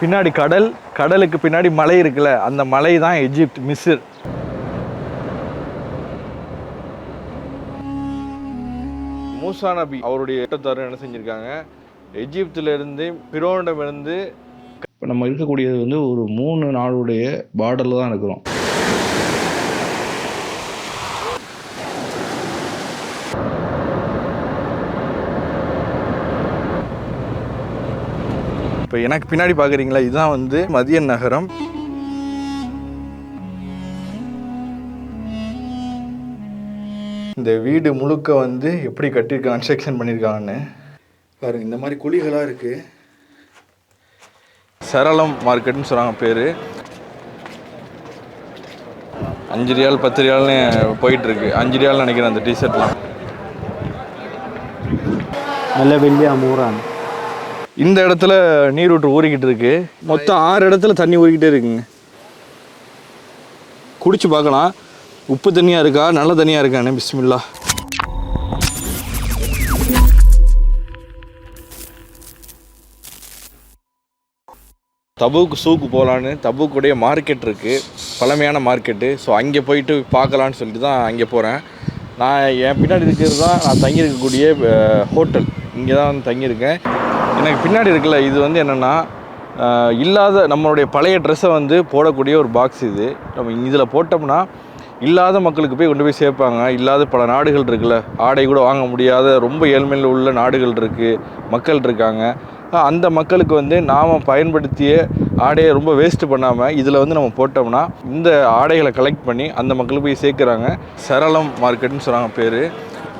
பின்னாடி கடல் கடலுக்கு பின்னாடி மலை இருக்குல்ல அந்த மலை தான் எஜிப்ட் மிஸ்ர் மூசா நபி அவருடைய எட்டத்தாரு என்ன செஞ்சுருக்காங்க? எஜிப்துல இருந்து பிரோனிடமிருந்து இப்போ நம்ம இருக்கக்கூடியது வந்து ஒரு மூணு நாளுடைய பார்டரில் தான் இருக்கிறோம். இப்போ எனக்கு பின்னாடி பார்க்குறீங்களா இதுதான் வந்து மதிய நகரம். இந்த வீடு முழுக்க வந்து எப்படி கட்டியிருக்காங்க கன்ஸ்ட்ரக்ஷன் பண்ணியிருக்காங்கன்னு. பாருங்க இந்த மாதிரி குழிகளாக இருக்குது சரளம் மார்க்கெட்னு சொல்கிறாங்க பேர். அஞ்சு ரியால் பத்து ரியால்னு போயிட்டுருக்கு. அஞ்சு ரியால் நினைக்கிறேன் அந்த டிஷர்ட்லாம் நல்ல வெள்ளி அமூரான் இந்த இடத்துல நீரூற்று ஊறிக்கிட்டு இருக்கு. மொத்தம் ஆறு இடத்துல தண்ணி ஊறிக்கிட்டே இருக்குங்க. குடிச்சு பார்க்கலாம். உப்பு தண்ணியாக இருக்கா? நல்ல தண்ணியாக இருக்கானே பிஸ்மில்லா. தபுக்கு சூக்கு போகலான்னு தபுக்குடைய மார்க்கெட் இருக்குது பழமையான மார்க்கெட்டு. ஸோ அங்கே போயிட்டு பார்க்கலான்னு சொல்லிட்டு தான் அங்கே போகிறேன் நான் என் பின்னாடி இருக்கிறது தான் நான் தங்கியிருக்கக்கூடிய ஹோட்டல். இங்கே தான் வந்து தங்கியிருக்கேன். எனக்கு பின்னாடி இருக்குல்ல இது வந்து என்னென்னா இல்லாத நம்மளுடைய பழைய ட்ரெஸ்ஸை வந்து போடக்கூடிய ஒரு பாக்ஸ் இது. நம்ம இதில் போட்டோம்னா இல்லாத மக்களுக்கு போய் கொண்டு போய் சேர்ப்பாங்க. இல்லாத பல நாடுகள் இருக்குல்ல ஆடை கூட வாங்க முடியாத ரொம்ப ஏழ்மையில் உள்ள நாடுகள் இருக்குது மக்கள் இருக்காங்க. அந்த மக்களுக்கு வந்து நாம் பயன்படுத்திய ஆடையை ரொம்ப வேஸ்ட் பண்ணாமல் இதில் வந்து நம்ம போட்டோம்னா இந்த ஆடைகளை கலெக்ட் பண்ணி அந்த மக்களுக்கு போய் சேர்க்குறாங்க. சரளம் மார்க்கெட்னு சொல்கிறாங்க பேர்.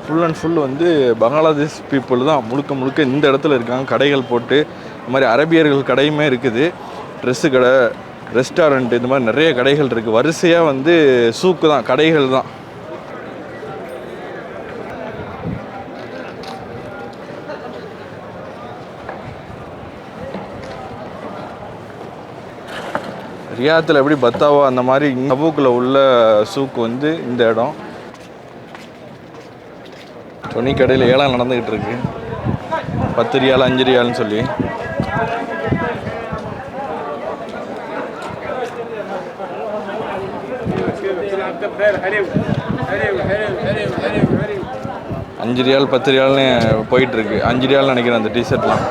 ஃபுல் அண்ட் ஃபுல் வந்து பங்களாதேஷ் பீப்புள் தான் முழுக்க முழுக்க இந்த இடத்துல இருக்காங்க. கடைகள் போட்டு இந்த மாதிரி அரபியர்கள் கடையுமே இருக்குது. ட்ரெஸ்ஸு கடை ரெஸ்டாரண்ட் இந்த மாதிரி நிறைய கடைகள் இருக்குது வரிசையாக வந்து சூக்கு தான் கடைகள் தான். ரியாத்தில் எப்படி பத்தாவோ அந்த மாதிரி தபூக்கில் உள்ள சூக்கு வந்து இந்த இடம். துணி கடையில் ஏழாம் நடந்துக்கிட்டு இருக்கு. பத்து ரியால் அஞ்சு ரியால்னு சொல்லி. அஞ்சு ரியால் பத்து ரியால்னு போயிட்டு இருக்கு. அஞ்சு ரியால் நினைக்கிறேன் அந்த டிஷர்ட்லாம்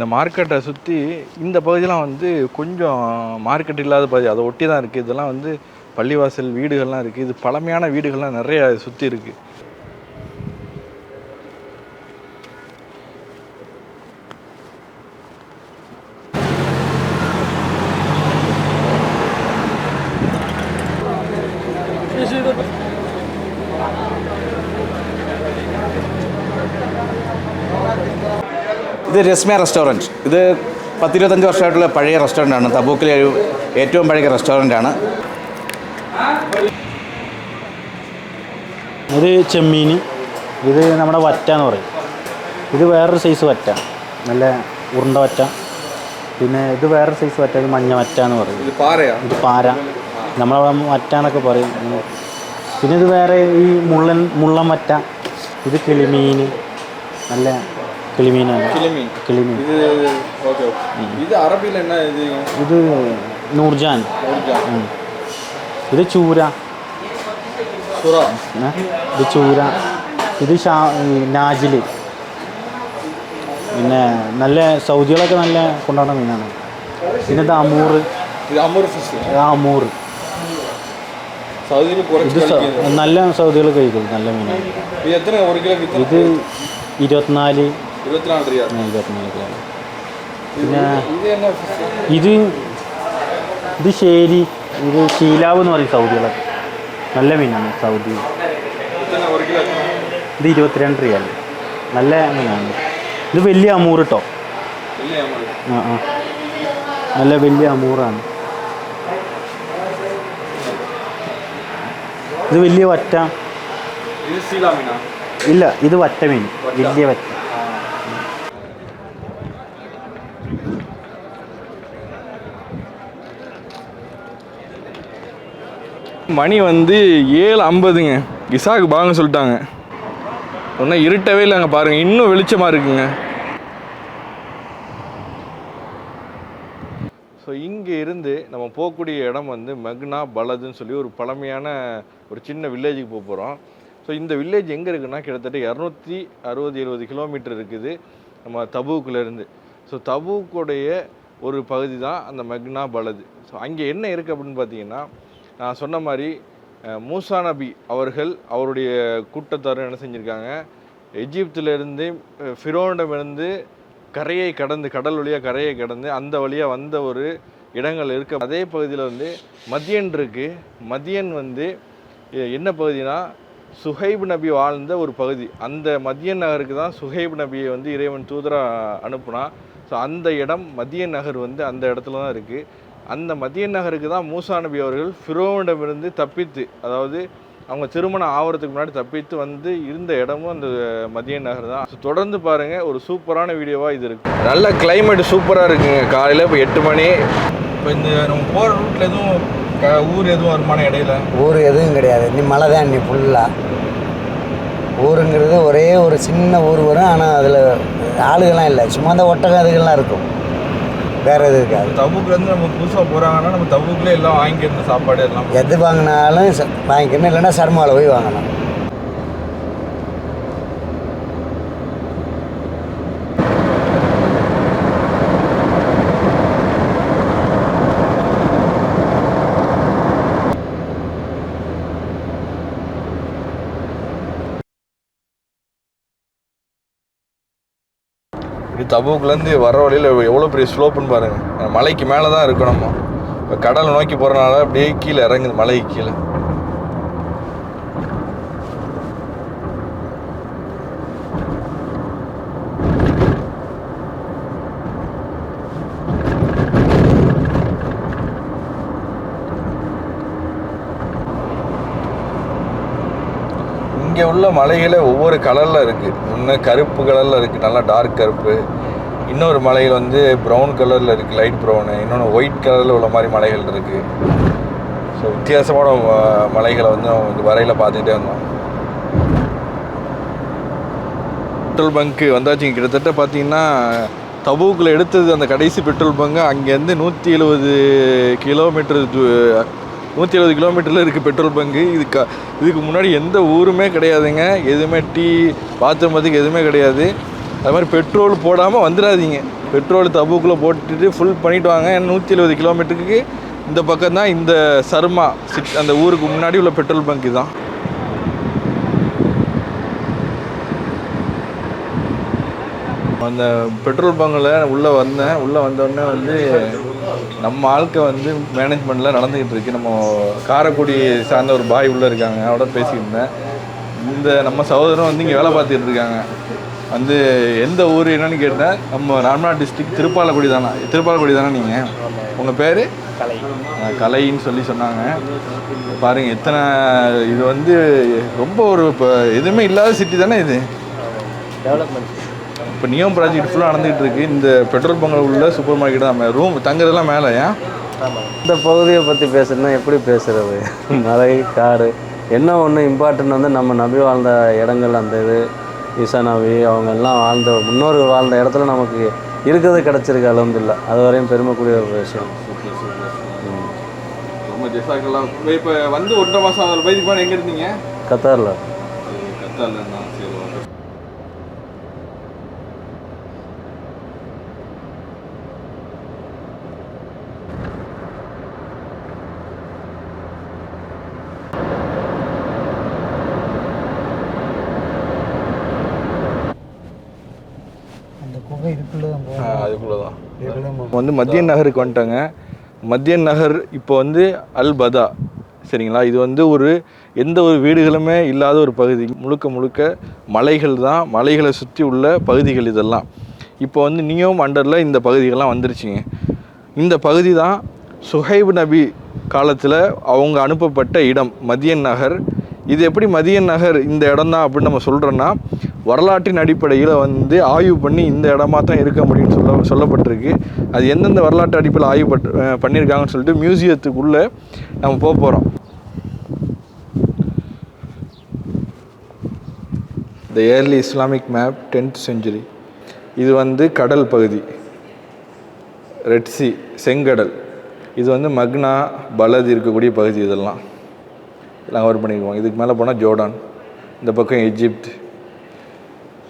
இந்த மார்க்கெட்டை சுற்றி இந்த பகுதியெலாம் வந்து கொஞ்சம் மார்க்கெட் இல்லாத பகுதி. அதை ஒட்டி தான் இருக்குது இதெல்லாம் வந்து பள்ளிவாசல் வீடுகள்லாம் இருக்குது இது பழமையான வீடுகள்லாம் நிறைய சுற்றி இருக்குது ഇത് രസ്മ റെസ്റ്റോറന്റ്. ഇത് പത്തിരുപത്തഞ്ച് വർഷമായിട്ടുള്ള പഴയ റെസ്റ്റോറന്റാണ് തബൂക്കിലെ ഒരു ഏറ്റവും പഴയ റെസ്റ്റോറന്റാണ് ഇത് ചെമ്മീൻ ഇത് നമ്മുടെ വറ്റ എന്ന് പറയും. ഇത് വേറൊരു സൈസ് വറ്റ. നല്ല ഉരുണ്ട വറ്റ. പിന്നെ ഇത് വേറൊരു സൈസ് വറ്റ ഇത് മഞ്ഞ വറ്റ എന്ന് പറയും? ഇത് പാര. നമ്മളവിടെ വറ്റ എന്നൊക്കെ പറയും. പിന്നെ ഇത് വേറെ ഈ മുള്ളൻ മുള്ളൻ വറ്റ. ഇത് കിളിമീൻ. നല്ല കിളിമീനാണ് கிளிமீன் കിളിമീൻ இது ஓகே இது அரபியில் என்ன இது ഇത് നൂർജാൻ ഉം. ഇത് ചൂര சுறா ഏ? ഇത് ചൂര ഇത് ഷാ ഈ നാജില് പിന്നെ നല്ല സൗദികളൊക്കെ നല്ല കൊണ്ടുപോകുന്ന മീനാണ് പിന്നെ ഇത് അമൂറ് இது அமூர் ஃபிஷ் ഇത് അമൂറ് சவுதியில் குறைச்சி ഇത് സ- கிடைக்குது നല്ല സൗദികൾ കഴിക്കും നല്ല മീനാണ് இது எத்தனை ஒரு கிலோ வித்து ഇത് ഇരുപത്തിനാല് ഇരുപത്തിനാല് റിയാൽ ഇത് ഇത് ശരി ഇത് ഷീലാവ് എന്ന് പറയും സൗദികളെ. നല്ല മീനാണ് സൗദി. ഇത് ഇരുപത്തിരണ്ട് റിയാൽ നല്ല മീനാണ്. ഇത് വലിയ അമൂർ കേട്ടോ ആ ആ. നല്ല വലിയ അമൂറാണ്. ഇത് വലിയ വറ്റ. ഇല്ല ഇത് വറ്റ മീൻ. വലിയ വറ്റ. மணி வந்து ஏழு ஐம்பதுங்க. இசாக்கு பாங்க சொல்லிட்டாங்க. ஒன்றும் இருட்டவே இல்லைங்க பாருங்கள் இன்னும் வெளிச்சமாக இருக்குங்க. ஸோ இங்கே இருந்து நம்ம போகக்கூடிய இடம் வந்து மக்னா பலதுன்னு சொல்லி ஒரு பழமையான ஒரு சின்ன வில்லேஜுக்கு போக போகிறோம் ஸோ இந்த வில்லேஜ் எங்கே இருக்குன்னா கிட்டத்தட்ட இரநூத்தி அறுபது எழுபது கிலோமீட்டர் இருக்குது நம்ம தபூக்குலேருந்து ஸோ தபூக்குடைய ஒரு பகுதி தான் அந்த மக்னா பலது. ஸோ அங்கே என்ன இருக்குது அப்படின்னு பார்த்தீங்கன்னா நான் சொன்ன மாதிரி மூசா நபி அவர்கள் அவருடைய கூட்டத்தாரும் என்ன செஞ்சுருக்காங்க? எஜிப்திலிருந்து ஃபிரோனிடமிருந்து கரையை கடந்து கடல் வழியாக கரையை கடந்து அந்த வழியாக வந்த ஒரு இடங்கள் இருக்க. அதே பகுதியில் வந்து மதியன் இருக்குது மதியன் வந்து என்ன பகுதினா சுஹைப் நபி வாழ்ந்த ஒரு பகுதி. அந்த மதியன் நகருக்கு தான் சுஹைப் நபியை வந்து இறைவன் தூதராக அனுப்புனா ஸோ அந்த இடம் மதியன் நகர் வந்து அந்த இடத்துல தான் இருக்குது அந்த மதியன் நகருக்கு தான் மூசா நபி அவர்கள் ஃபிரோனிடமிருந்து தப்பித்து அதாவது அவங்க திருமணம் ஆகிறதுக்கு முன்னாடி தப்பித்து வந்து இருந்த இடமும் அந்த மதிய நகர் தான். தொடர்ந்து பாருங்க ஒரு சூப்பரான வீடியோவாக இது இருக்கு. நல்ல கிளைமேட் சூப்பராக இருக்குங்க. காலையில் இப்போ எட்டு மணி. இப்போ இந்த நம்ம போகிற ரூட்டில் எதுவும் ஊர் எதுவும் வருமான இடையில? ஊர் எதுவும் கிடையாது. நீ மலை தான் நீ ஃபுல்லாக ஊருங்கிறது ஒரே ஒரு சின்ன ஊர் வரும். ஆனால் அதில் ஆளுகள்லாம் இல்லை. சும்மா அந்த ஒட்டகம் இதுகள்லாம் இருக்கும். வேறு எதுவும் இருக்காது. தபுக்குலேருந்து நம்ம புதுசாக போகிறாங்கன்னா நம்ம தபுக்குள்ளே எல்லாம் வாங்கிக்கிற சாப்பாடு எல்லாம். எது வாங்கினாலும் ச- வாங்கிக்கணும் இல்லைன்னா சர்மாவில் போய் வாங்கணும். தபுக்குலேருந்து வர வழியில் எவ்வளோ பெரிய ஸ்லோப்புன்னு பாருங்கள் மலைக்கு மேலே தான் இருக்கும் நம்ம. இப்போ கடலை நோக்கி போகிறனால அப்படியே கீழே இறங்குது மலைக்கு கீழே. இங்கே உள்ள மலைகளே ஒவ்வொரு கலரில் இருக்குது ஒன்று கருப்பு கலரில் இருக்குது நல்லா டார்க் கருப்பு. இன்னொரு மலைகள் வந்து ப்ரௌன் கலரில் இருக்குது லைட் ப்ரௌனு இன்னொன்று ஒயிட் கலரில் உள்ள மாதிரி மலைகள் இருக்குது ஸோ வித்தியாசமான மலைகளை வந்து அவங்க இந்த வரையில் பார்த்துக்கிட்டே இருந்தோம். பெட்ரோல் பங்க்கு வந்தாச்சு. கிட்டத்தட்ட பார்த்தீங்கன்னா தபூக்கில் எடுத்தது அந்த கடைசி பெட்ரோல் பங்கு அங்கேருந்து நூற்றி எழுபது கிலோமீட்டர் நூற்றி எழுபது கிலோமீட்டரில் இருக்குது பெட்ரோல் பங்கு. இதுக்கு இதுக்கு முன்னாடி எந்த ஊருமே கிடையாதுங்க. எதுவுமே டீ பாத்ரூம் அதுக்கு எதுவுமே கிடையாது. அது மாதிரி பெட்ரோல் போடாமல் வந்துடாதீங்க. பெட்ரோல் தபுக்குள்ளே போட்டுட்டு ஃபுல் பண்ணிவிட்டு வாங்க. ஏன்னா நூற்றி எழுபது கிலோமீட்டருக்கு இந்த பக்கம் தான் இந்த சர்மா சிட் அந்த ஊருக்கு முன்னாடி உள்ள பெட்ரோல் பங்கு தான். அந்த பெட்ரோல் பங்கில் உள்ளே வந்தேன். உள்ளே வந்தோடனே வந்து நம்ம ஆட்கள் வந்து மேனேஜ்மெண்ட்டில் நடந்துக்கிட்டு இருக்கு. நம்ம காரைக்குடி சார்ந்த ஒரு பாய் உள்ளே இருக்காங்க. அவட பேசிக்கிட்டு இருந்தேன் இந்த நம்ம சகோதரன் வந்து இங்கே வேலை பார்த்துட்டு இருக்காங்க. வந்து எந்த ஊர் என்னன்னு கேட்டேன் நம்ம ராமநாத் டிஸ்ட்ரிக்ட் திருப்பாலக்குடி தானே? திருப்பாலக்குடி தானே நீங்கள் உங்கள் பேர்? கலை. கலைன்னு சொல்லி சொன்னாங்க. பாருங்கள் எத்தனை இது வந்து ரொம்ப ஒரு இப்போ எதுவுமே இல்லாத சிட்டி தானே இது? இப்போ நியோம் ப்ராஜெக்ட் ஃபுல்லாக நடந்துகிட்டு இருக்கு. இந்த பெட்ரோல் பங்கில் உள்ள சூப்பர் மார்க்கெட் தான். ரூம் தங்குறதெல்லாம் மேலே ஏன்? இந்த பகுதியை பற்றி பேசுறதுனா எப்படி பேசுறது? மலை காடு. என்ன ஒன்று இம்பார்ட்டன்ட் வந்து நம்ம நபி வாழ்ந்த இடங்கள் அந்த இது ஈசா நபி அவங்க எல்லாம் வாழ்ந்த முன்னோர்கள் வாழ்ந்த இடத்துல நமக்கு இருக்கிறது கிடச்சிருக்கு அலமதுல்ல அது வரையும் பெருமைக்குரிய ஒரு விஷயம். ஜெசாக்கெல்லாம் இப்போ வந்து ஒன்றரை மாதம் போய் இதுக்கு எங்கே இருந்தீங்க? கத்தாரில். கத்தாரில் சரி ஓகே அந்த குகை இதுக்குள்ளே தான் அதுக்குள்ளே தான் வந்து மத்தியன் நகருக்கு வந்துட்டாங்க. மத்தியன் நகர் இப்போ வந்து அல் பதா சரிங்களா? இது வந்து ஒரு எந்த ஒரு வீடுகளுமே இல்லாத ஒரு பகுதி. முழுக்க முழுக்க மலைகள் தான் மலைகளை சுற்றி உள்ள பகுதிகள் இதெல்லாம். இப்போ வந்து நியோம் அண்டரில் இந்த பகுதிகள்லாம் வந்துருச்சுங்க. இந்த பகுதி தான் சுஹைப் நபி காலத்தில் அவங்க அனுப்பப்பட்ட இடம் மதியன் நகர். இது எப்படி மதிய நகர் இந்த இடம் தான் அப்படின்னு நம்ம சொல்கிறோன்னா வரலாற்றின் அடிப்படையில் வந்து ஆய்வு பண்ணி இந்த இடமா தான் இருக்க முடியும்னு சொல்ல சொல்லப்பட்டிருக்கு. அது எந்தெந்த வரலாற்று அடிப்படையில் ஆய்வு பட் பண்ணியிருக்காங்கன்னு சொல்லிட்டு மியூசியத்துக்குள்ளே நம்ம போக போகிறோம் the early Islamic map tenth century இது வந்து கடல் பகுதி. ரெட்சி செங்கடல். இது வந்து மக்னா பலது இருக்கக்கூடிய பகுதி இதெல்லாம். எல்லாம் கவர் பண்ணிக்குவோம். இதுக்கு மேலே போனால் ஜோர்டான். இந்த பக்கம் எஜிப்ட்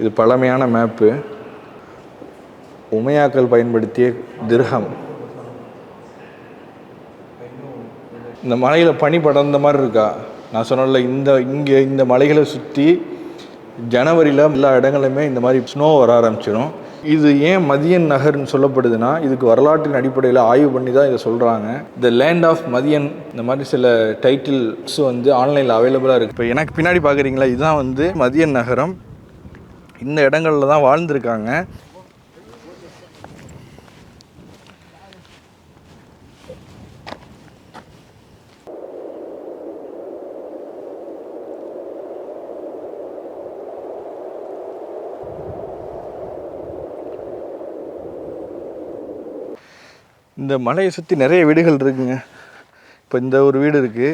இது பழமையான மேப்பு உமையாக்கள் பயன்படுத்திய திர்ஹம் இந்த மலையில் பனி படர்ந்த மாதிரி இருக்கா? நான் சொன்னல இந்த இங்கே இந்த மலைகளை சுற்றி ஜனவரியில் எல்லா இடங்களுமே இந்த மாதிரி ஸ்னோ வர ஆரம்பிச்சிடும் இது ஏன் மதியன் நகர்னு சொல்லப்படுதுன்னா இதுக்கு வரலாற்றின் அடிப்படையில் ஆய்வு பண்ணி தான் இதை சொல்கிறாங்க த லேண்ட் ஆஃப் மதியன் இந்த மாதிரி சில டைட்டில்ஸ் வந்து ஆன்லைனில் அவைலபிளாக இருக்குது இப்போ எனக்கு பின்னாடி பார்க்குறீங்களா இதுதான் வந்து மதியன் நகரம். இந்த இடங்களில் தான் வாழ்ந்திருக்காங்க. இந்த மலையை சுற்றி நிறைய வீடுகள் இருக்குங்க. இப்போ இந்த ஒரு வீடு இருக்குது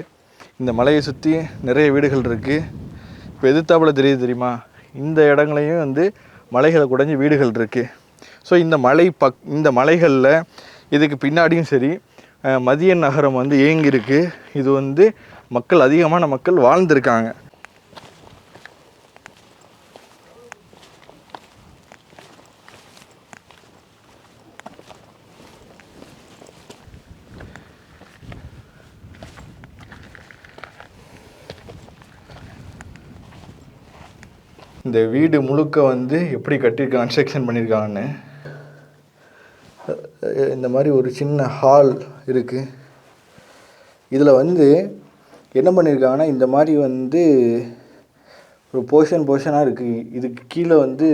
இந்த மலையை சுற்றி நிறைய வீடுகள் இருக்குது இப்போ எதிர்த்தாப்பில் தெரியுது தெரியுமா? இந்த இடங்களையும் வந்து மலைகளை குடைஞ்சி வீடுகள் இருக்குது ஸோ இந்த மலை பக் இந்த மலைகளில் இதுக்கு பின்னாடியும் சரி மதிய நகரம் வந்து இயங்கியிருக்கு. இது வந்து மக்கள் அதிகமான மக்கள் வாழ்ந்திருக்காங்க. இந்த வீடு முழுக்க வந்து எப்படி கட்டியிருக்காங்க கன்ஸ்ட்ரக்ஷன் பண்ணியிருக்காங்கன்னு. இந்த மாதிரி ஒரு சின்ன ஹால் இருக்குது இதில் வந்து என்ன பண்ணியிருக்காங்கன்னா இந்த மாதிரி வந்து ஒரு போர்ஷன் போர்ஷனாக இருக்குது இதுக்கு கீழே வந்து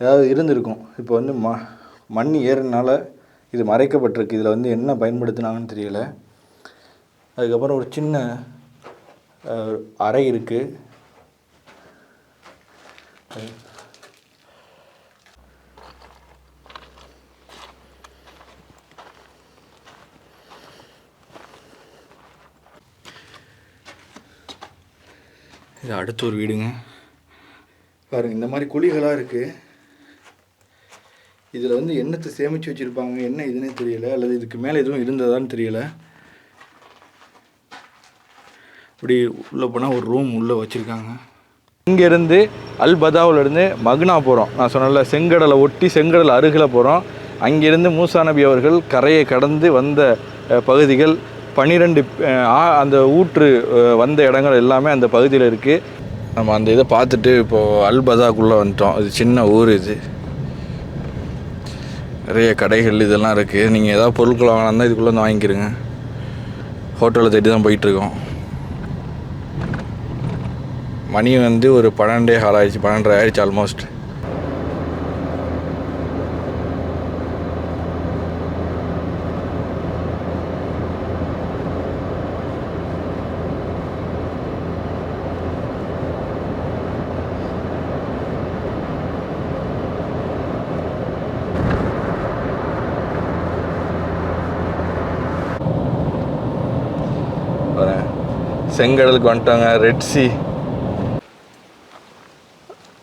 ஏதாவது இருந்திருக்கும். இப்போ வந்து ம மண் ஏறினால இது மறைக்கப்பட்டிருக்கு. இதில் வந்து என்ன பயன்படுத்தினாங்கன்னு தெரியல. அதுக்கப்புறம் ஒரு சின்ன அறை இருக்குது இது அடுத்த ஒரு வீடுங்க. பாருங்க இந்த மாதிரி குழிகளாக இருக்குது இதில் வந்து என்னத்தை சேமித்து வச்சுருப்பாங்க என்ன இதுன்னே தெரியலை அல்லது இதுக்கு மேலே எதுவும் இருந்ததான்னு தெரியலை. இப்படி உள்ளே போனால் ஒரு ரூம் உள்ளே வச்சுருக்காங்க. இங்கேருந்து அல் பதாவிலேருந்து மக்னா போகிறோம் நான் சொன்னல செங்கடலை ஒட்டி செங்கடல் அருகில் போகிறோம் அங்கேருந்து மூசா நபி அவர்கள் கரையை கடந்து வந்த பகுதிகள் பன்னிரெண்டு அந்த ஊற்று வந்த இடங்கள் எல்லாமே அந்த பகுதியில் இருக்குது நம்ம அந்த இதை பார்த்துட்டு இப்போது அல் பதாக்குள்ளே வந்துட்டோம். இது சின்ன ஊர் இது. நிறைய கடைகள் இதெல்லாம் இருக்குது நீங்கள் ஏதாவது பொருட்கள் வாங்கினா இதுக்குள்ளே வந்து வாங்கிக்கிறங்க. ஹோட்டலை தேடி தான் போயிட்டுருக்கோம் மணி வந்து ஒரு பன்னெண்டே கால் ஆயிடுச்சு பன்னெண்டரை ஆயிடுச்சு ஆல்மோஸ்ட் வரேன். செங்கடலுக்கு வந்துட்டாங்க ரெட் சி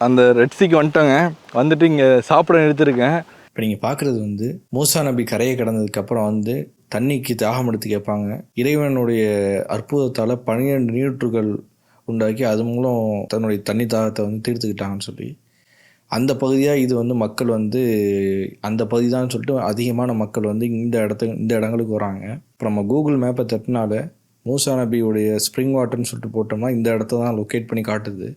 அந்த ரெட்ஸிக்கு வந்துட்டோங்க. வந்துட்டு இங்கே சாப்பிட நிறுத்திருக்கேன். இப்போ நீங்கள் பார்க்குறது வந்து மூசா நபி கரையை கடந்ததுக்கப்புறம் வந்து தண்ணிக்கு தாகம் எடுத்து கேட்பாங்க. இறைவனுடைய அற்புதத்தால் பன்னிரெண்டு நீரூற்றுகள் உண்டாக்கி அது மூலம் தன்னுடைய தண்ணி தாகத்தை வந்து தீர்த்துக்கிட்டாங்கன்னு சொல்லி அந்த பகுதியாக இது வந்து மக்கள் வந்து அந்த பகுதி தான் சொல்லிட்டு அதிகமான மக்கள் வந்து இந்த இடத்து இந்த இடங்களுக்கு வராங்க. இப்போ நம்ம கூகுள் மேப்பை தட்டினால மூசா நபியுடைய ஸ்ப்ரிங் வாட்டர்னு சொல்லிட்டு போட்டோம்னா இந்த இடத்த தான் லொக்கேட் பண்ணி காட்டுது.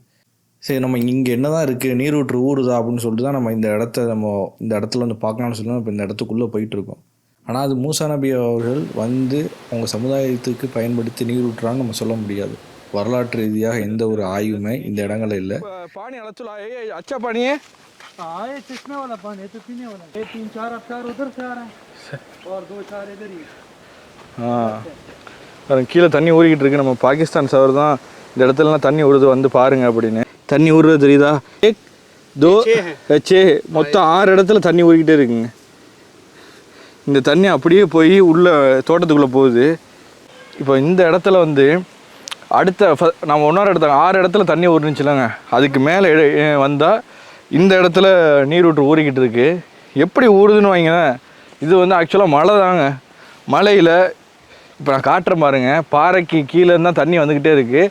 சரி நம்ம இங்கே என்ன தான் இருக்குது நீரூற்று ஊறுதா அப்படின்னு சொல்லிட்டு தான் நம்ம இந்த இடத்த நம்ம இந்த இடத்துல வந்து பார்க்கலாம்னு சொல்லி நம்ம இந்த இடத்துக்குள்ளே போயிட்டுருக்கோம் ஆனால் அது மூசா நபி அவர்கள் வந்து அவங்க சமுதாயத்துக்கு பயன்படுத்தி நீரூற்றுறான்னு நம்ம சொல்ல முடியாது வரலாற்று ரீதியாக எந்த ஒரு ஆய்வுமே இந்த இடங்கள்ல இல்லை பானி அழைச்சுலா ஏ அச்சா பானியே हाँ ये चश्मे वाला पानी है तो पीने वाला ये तीन चार अवतार उधर से आ रहे हैं और दो चार इधर ही ஆ பாருங்க, கீழே தண்ணி ஊறிக்கிட்டு இருக்கு நம்ம பாகிஸ்தான் சவர் தான் இந்த இடத்துலலாம் தண்ணி ஊறுது வந்து பாருங்க அப்படின்னு தண்ணி ஊறுறது தெரியுதா? ஏக் தோ சே மொத்தம் ஆறு இடத்துல தண்ணி ஊறிக்கிட்டே இருக்குங்க. இந்த தண்ணி அப்படியே போய் உள்ள தோட்டத்துக்குள்ளே போகுது. இப்போ இந்த இடத்துல வந்து அடுத்த ஃப- நம்ம ஒன்றாறு இடத்துல ஆறு இடத்துல தண்ணி ஊறினுச்சுலங்க. அதுக்கு மேலே வந்தால் இந்த இடத்துல நீரூற்று ஊறிக்கிட்டு இருக்கு. எப்படி ஊறுதுன்னு வைங்களேன் இது வந்து ஆக்சுவலாக மழை தாங்க. மழையில் இப்போ நான் காட்டுறேன் பாருங்க. பாறைக்கு கீழே தான் தண்ணி வந்துக்கிட்டே இருக்குது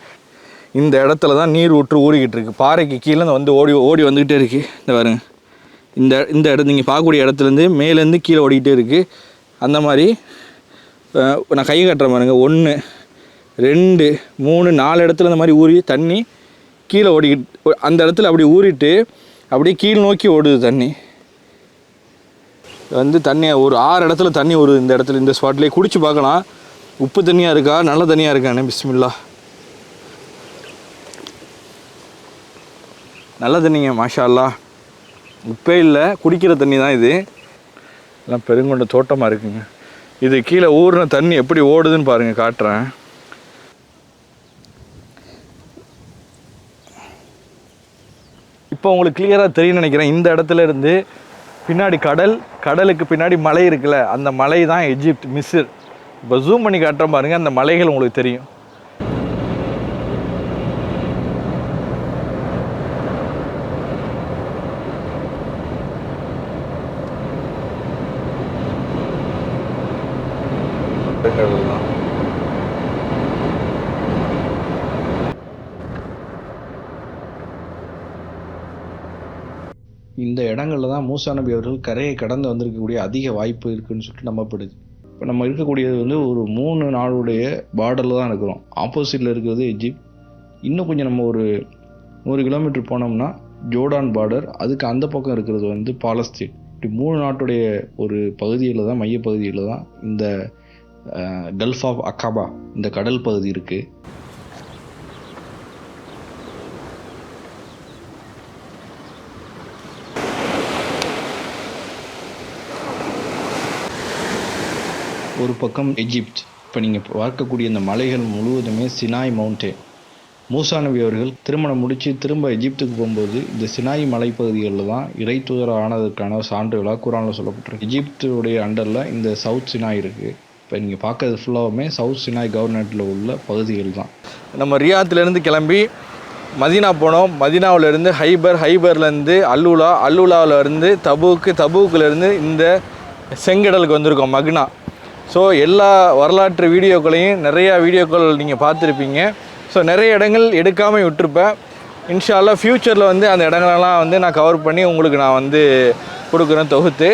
இந்த இடத்துல தான் நீர் ஊற்று ஊறிக்கிட்டு இருக்குது பாறைக்கு கீழே வந்து ஓடி ஓடி வந்துக்கிட்டே இருக்குது இந்த பாருங்க. இந்த இந்த இடம் நீங்கள் பார்க்கக்கூடிய இடத்துலேருந்து மேலேருந்து கீழே ஓடிக்கிட்டே இருக்குது அந்த மாதிரி நான் கை கட்டுற பாருங்க. ஒன்று ரெண்டு மூணு நாலு இடத்துல இந்த மாதிரி ஊறி தண்ணி கீழே ஓடிக்கிட்டு அந்த இடத்துல அப்படி ஊறிட்டு அப்படியே கீழ் நோக்கி ஓடுது தண்ணி. வந்து தண்ணி ஒரு ஆறு இடத்துல தண்ணி வருது இந்த இடத்துல இந்த ஸ்பாட்லேயே குடிச்சு பார்க்கலாம். உப்பு தண்ணியாக இருக்கா? நல்ல தண்ணியாக இருக்கானே பிஸ்மில்லா நல்ல தண்ணிங்க மாஷா அல்லாஹ் உப்பே இல்லை குடிக்கிற தண்ணி தான் இது. எல்லாம் பெருங்கொண்ட தோட்டமாக இருக்குங்க. இது கீழே ஊறின தண்ணி எப்படி ஓடுதுன்னு பாருங்கள் காட்டுறேன். இப்போ உங்களுக்கு கிளியராக தெரியும்னு நினைக்கிறேன். இந்த இடத்துல இருந்து பின்னாடி கடல் கடலுக்கு பின்னாடி மலை இருக்குல்ல அந்த மலை தான் எஜிப்ட் மிஸ்ர். இப்போ ஜூம் பண்ணி காட்டுறேன் பாருங்கள் அந்த மலைகள் உங்களுக்கு தெரியும் இந்த இடங்கள்ல தான் மூசா நபி அவர்கள் கரையை கடந்து வந்திருக்கக்கூடிய அதிக வாய்ப்பு இருக்குன்னு சொல்லிட்டு நம்பப்படுது. இப்போ நம்ம இருக்கக்கூடியது வந்து ஒரு மூணு நாளுடைய பார்டரில் தான் இருக்கிறோம். ஆப்போசிட்டில் இருக்கிறது எஜிப்ட் இன்னும் கொஞ்சம் நம்ம ஒரு நூறு கிலோமீட்டர் போனோம்னா ஜோர்டான் பார்டர் அதுக்கு அந்த பக்கம் இருக்கிறது வந்து பாலஸ்தீன் இப்படி மூணு நாட்டுடைய ஒரு பகுதியில் தான் மையப்பகுதியில் தான் இந்த கல்ஃப் ஆஃப் அக்காபா இந்த கடல் பகுதி இருக்குது ஒரு பக்கம் எஜிப்த் இப்போ நீங்கள் பார்க்கக்கூடிய இந்த மலைகள் முழுவதுமே சினாய் மவுண்டேன் மூசா நபி அவர்கள் திருமணம் முடித்து திரும்ப எஜிப்துக்கு போகும்போது இந்த சினாய் மலைப்பகுதிகளில் தான் இறை தூதர் ஆனதற்கான சான்றுகளாக குரானில் சொல்லப்பட்டிருக்கு. எஜிப்துடைய அண்டரில் இந்த சவுத் சினாய் இருக்குது இப்போ நீங்கள் பார்க்கறது ஃபுல்லாகவுமே சவுத் சினாய் கவர்னட்டில் உள்ள பகுதிகள் தான். நம்ம ரியாத்துலேருந்து கிளம்பி மதினா போனோம். மதினாவிலேருந்து ஹைபர் ஹைபர்லேருந்து அல்லூலா அல்லூலாவிலேருந்து தபூக்கு தபூக்குலேருந்து இந்த செங்கடலுக்கு வந்திருக்கோம் மக்னா. ஸோ எல்லா வரலாற்று வீடியோக்களையும் நிறையா வீடியோக்கள் நீங்கள் பார்த்துருப்பீங்க. ஸோ நிறைய இடங்கள் எடுக்காமல் விட்டுருப்பேன் இன்ஷால்லா ஃப்யூச்சரில் வந்து அந்த இடங்களெல்லாம் வந்து நான் கவர் பண்ணி உங்களுக்கு நான் வந்து கொடுக்குறேன் தொகுத்து.